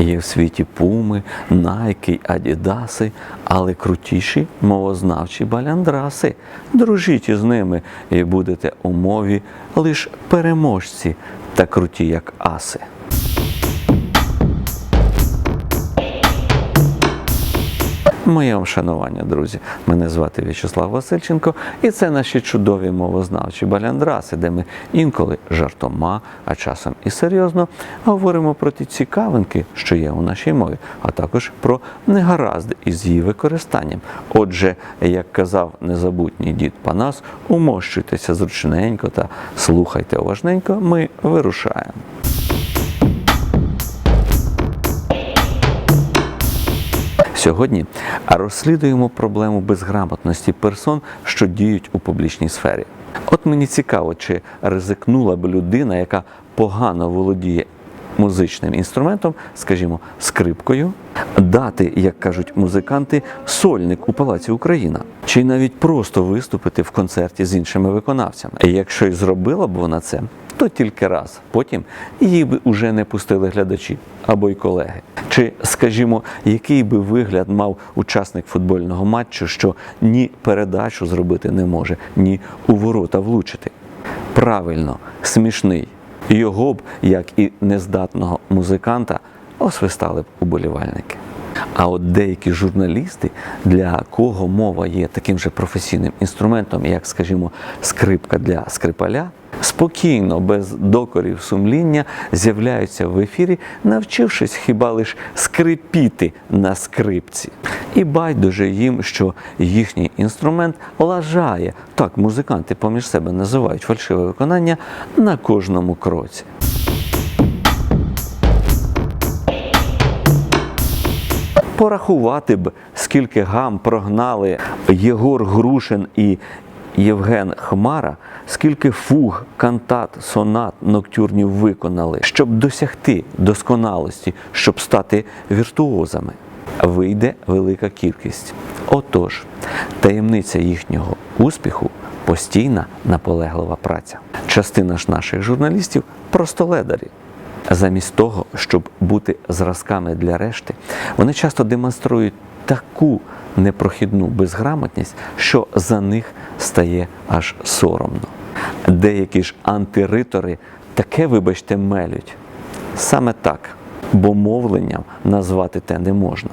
Є в світі пуми, найки, адідаси, але крутіші мовознавчі баляндраси. Дружіть із ними і будете у мові лиш переможці та круті, як аси. Моє вам шанування, друзі. Мене звати В'ячеслав Васильченко, і це наші чудові мовознавчі баляндраси, де ми інколи жартома, а часом і серйозно говоримо про ті цікавинки, що є у нашій мові, а також про негаразди із її використанням. Отже, як казав незабутній дід Панас, умощуйтеся зручненько та слухайте уважненько, ми вирушаємо. Сьогодні розслідуємо проблему безграмотності персон, що діють у публічній сфері. От мені цікаво, чи ризикнула б людина, яка погано володіє музичним інструментом, скажімо, скрипкою, дати, як кажуть музиканти, сольник у Палаці Україна, чи навіть просто виступити в концерті з іншими виконавцями. Якщо й зробила б вона це, то тільки раз. Потім її би уже не пустили глядачі або й колеги. Чи, скажімо, який би вигляд мав учасник футбольного матчу, що ні передачу зробити не може, ні у ворота влучити? Правильно, смішний. Його б, як і нездатного музиканта, освистали б уболівальники. А от деякі журналісти, для кого мова є таким же професійним інструментом, як, скажімо, скрипка для скрипаля, спокійно, без докорів сумління, з'являються в ефірі, навчившись хіба лиш скрипіти на скрипці. І байдуже їм, що їхній інструмент лажає, так музиканти поміж себе називають фальшиве виконання на кожному кроці. Порахувати б, скільки гам прогнали Єгор Грушин і Євген Хмара, скільки фуг, кантат, сонат, ноктюрнів виконали, щоб досягти досконалості, щоб стати віртуозами. Вийде велика кількість. Отож, таємниця їхнього успіху постійна наполеглива праця. Частина ж наших журналістів просто ледарі. Замість того, щоб бути зразками для решти, вони часто демонструють таку непрохідну безграмотність, що за них стає аж соромно. Деякі ж антиритори таке, вибачте, мелють. Саме так, бо мовленням назвати те не можна.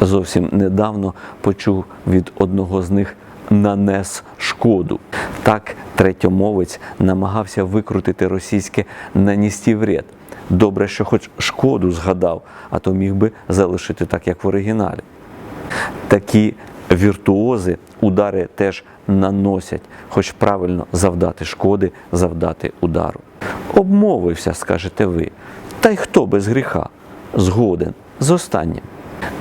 Зовсім недавно почув від одного з них нанес шкоду. Так третьомовець намагався викрутити російське наністі вред. Добре, що хоч шкоду згадав, а то міг би залишити так, як в оригіналі. Такі віртуози удари теж наносять, хоч правильно завдати шкоди, завдати удару. Обмовився, скажете ви. Та й хто без гріха? Згоден з останнім.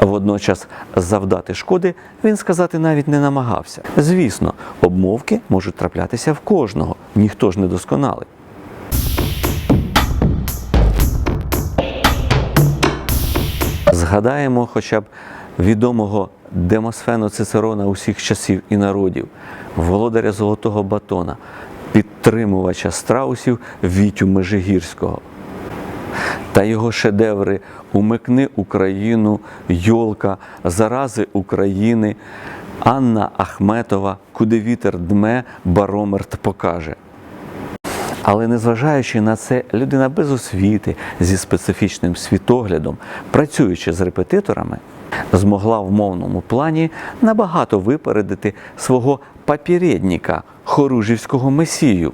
Водночас завдати шкоди він сказати навіть не намагався. Звісно, обмовки можуть траплятися в кожного, ніхто ж не досконалий. Згадаємо хоча б відомого Демосфену Цицерона усіх часів і народів, володаря Золотого Батона, підтримувача страусів Вітю Межигірського. Та його шедеври Умикни Україну, Йолка, Зарази України, Анна Ахметова, Куди вітер дме, барометр покаже. Але незважаючи на це, людина без освіти зі специфічним світоглядом, працюючи з репетиторами, змогла в мовному плані набагато випередити свого папірєдніка, хоружівського месію,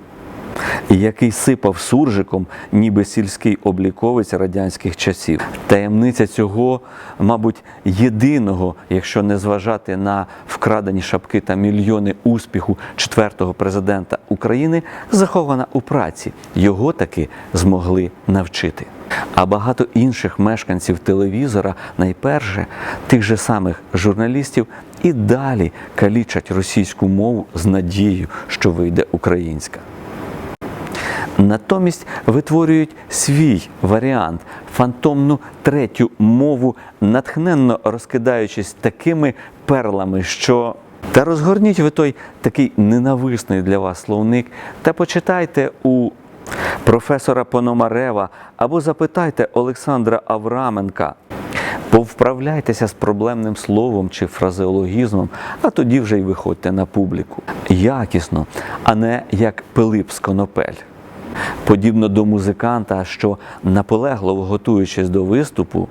який сипав суржиком, ніби сільський обліковець радянських часів. Таємниця цього, мабуть, єдиного, якщо не зважати на вкрадені шапки та мільйони успіху четвертого президента України, захована у праці. Його таки змогли навчити. А багато інших мешканців телевізора, найперше тих же самих журналістів, і далі калічать російську мову з надією, що вийде українська. Натомість витворюють свій варіант, фантомну третю мову, натхненно розкидаючись такими перлами, що та розгорніть ви той такий ненависний для вас словник та почитайте у професора Пономарева або запитайте Олександра Авраменка. Повправляйтеся з проблемним словом чи фразеологізмом, а тоді вже й виходьте на публіку. Якісно, а не як Пилип з Конопель. Подібно до музиканта, що наполегливо готуючись до виступу,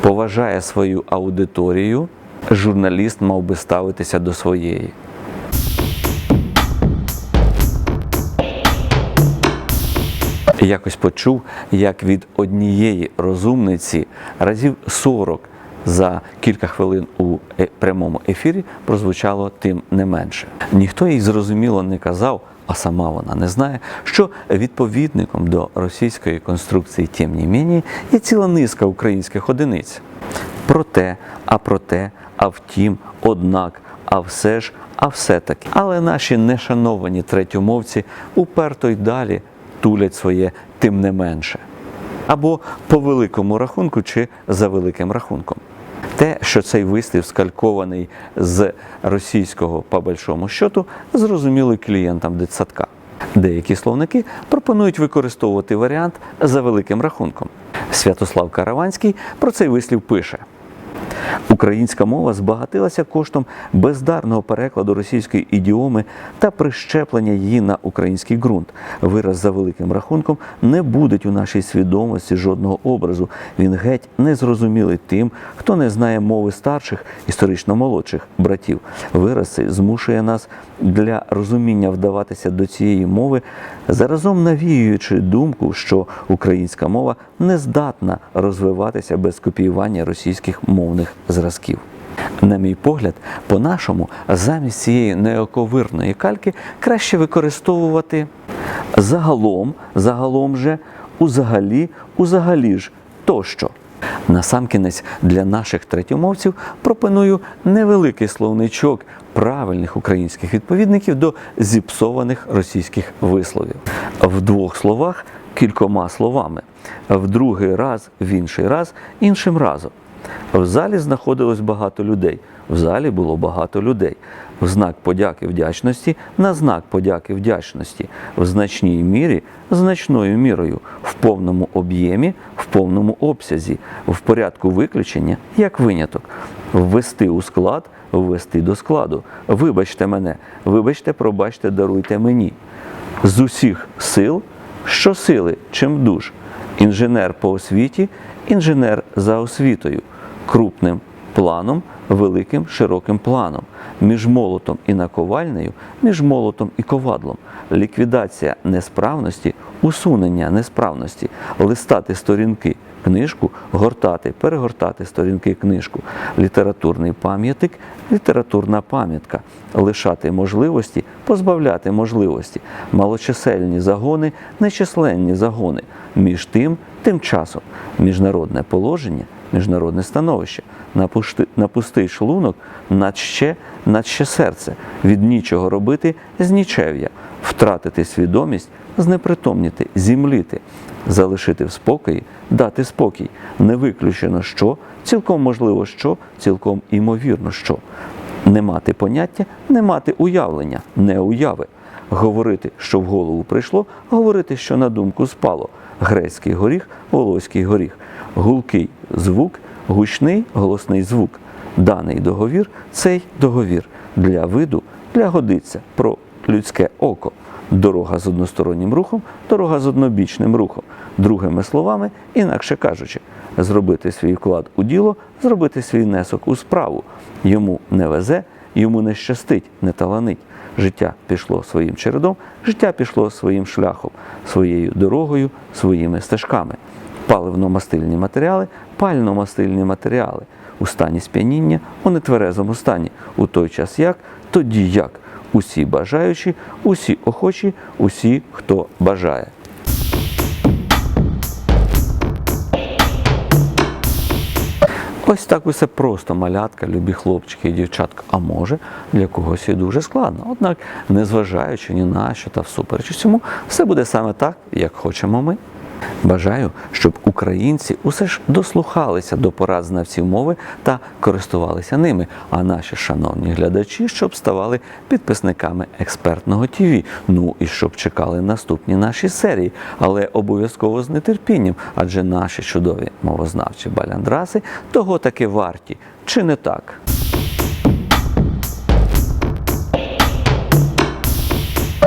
поважає свою аудиторію, журналіст мав би ставитися до своєї. Якось почув, як від однієї розумниці разів 40 за кілька хвилин у е- прямому ефірі прозвучало тим не менше. Ніхто їй зрозуміло не казав, а сама вона не знає, що відповідником до російської конструкції тим не мені є ціла низка українських одиниць. Проте, а проте, а втім, однак, а все ж, а все таки. Але наші нешановані третьомовці уперто й далі тулять своє тим не менше. Або по великому рахунку, чи за великим рахунком. Те, що цей вислів скалькований з російського по большому щоту, зрозумілий клієнтам дитсадка. Деякі словники пропонують використовувати варіант за великим рахунком. Святослав Караванський про цей вислів пише. Українська мова збагатилася коштом бездарного перекладу російської ідіоми та прищеплення її на український ґрунт. Вираз за великим рахунком не будить у нашій свідомості жодного образу. Він геть не зрозумілий тим, хто не знає мови старших, історично молодших братів. Вираз цей змушує нас для розуміння вдаватися до цієї мови, заразом навіюючи думку, що українська мова не здатна розвиватися без копіювання російських мовних зразків. На мій погляд, по-нашому, замість цієї неоковирної кальки краще використовувати загалом, загалом же, узагалі, узагалі ж тощо. Насамкінець для наших третьомовців пропоную невеликий словничок правильних українських відповідників до зіпсованих російських висловів. В двох словах кількома словами, в другий раз, в інший раз, іншим разом. В залі знаходилось багато людей. В залі було багато людей. В знак подяки вдячності на знак подяки вдячності, в значній мірі значною мірою, в повному об'ємі, в повному обсязі, в порядку виключення як виняток, ввести у склад, ввести до складу. Вибачте мене, вибачте, пробачте, даруйте мені. З усіх сил, що сили, чим душ. Інженер по освіті, інженер за освітою, крупним планом, великим широким планом, між молотом і наковальнею, між молотом і ковадлом, ліквідація несправності, усунення несправності, листати сторінки, книжку, гортати, перегортати сторінки книжку, літературний пам'ятник, літературна пам'ятка, лишати можливості, позбавляти можливості, малочисельні загони, нечисленні загони, між тим, тим часом, міжнародне положення, міжнародне становище, напусти, напустий шлунок, надще, надще серце, від нічого робити з нічев'я, втратити свідомість, знепритомніти, зімліти, залишити в спокої, дати спокій. Не виключено що, цілком можливо, що, цілком імовірно, що. Не мати поняття, не мати уявлення, не уяви. Говорити, що в голову прийшло, говорити, що на думку спало. Грецький горіх, волоський горіх, гулкий звук, гучний голосний звук. Даний договір цей договір для виду, для годиться про людське око. Дорога з одностороннім рухом, дорога з однобічним рухом. Другими словами, інакше кажучи, зробити свій вклад у діло, зробити свій внесок у справу. Йому не везе, йому не щастить, не таланить. Життя пішло своїм чередом, життя пішло своїм шляхом, своєю дорогою, своїми стежками. Паливно-мастильні матеріали, пально-мастильні матеріали. У стані сп'яніння, у нетверезому стані. У той час як, тоді як. Усі бажаючі, усі охочі, усі, хто бажає. Ось так усе просто малятка, любі хлопчики і дівчатка. А може для когось і дуже складно. Однак, незважаючи ні на що та всупереч усьому, все буде саме так, як хочемо ми. Бажаю, щоб українці усе ж дослухалися до порад знавців мови та користувалися ними. А наші шановні глядачі, щоб ставали підписниками експертного ТВ. Ну і щоб чекали наступні наші серії, але обов'язково з нетерпінням, адже наші чудові мовознавчі баляндраси того таки варті. Чи не так?